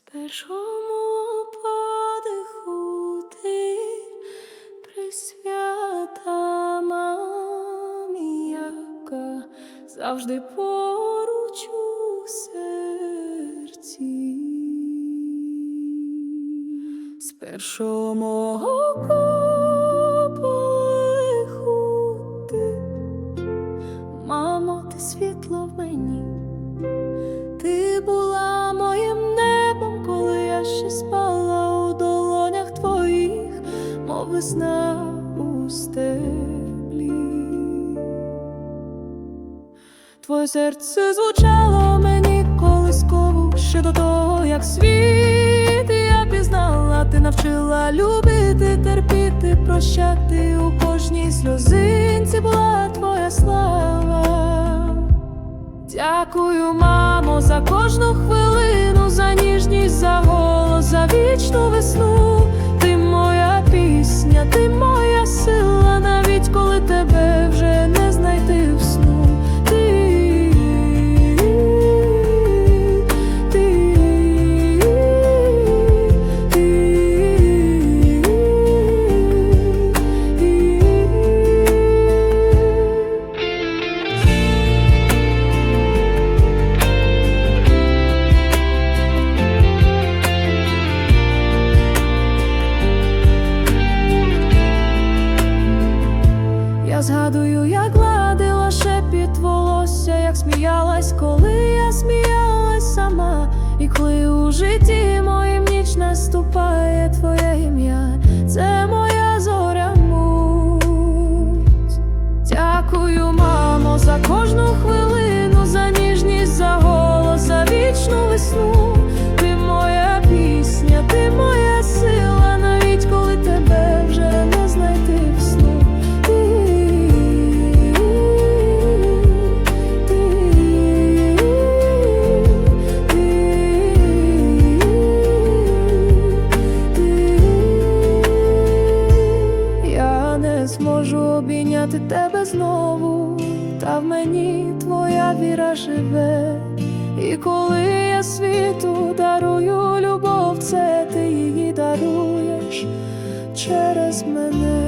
З першому подиху ти присвята мамі, яка завжди поруч у серці. З першого мого ти, мамо, ти світло в мені. Ти була весна у стеблі. Твоє серце звучало мені колисково ще до того, як світ я пізнала, ти навчила любити, терпіти, прощати у кожній сльозинці була твоя слава. Дякую, мамо, за кожну хвилину, за ніжність, Згадую, як гладила шепіт волосся, як сміялась, коли я сміялась сама, і коли у житті моїм ніч наступає твоє ім'я, зможу обійняти тебе знову, та в мені твоя віра живе. І коли я світу дарую любов, це ти її даруєш через мене.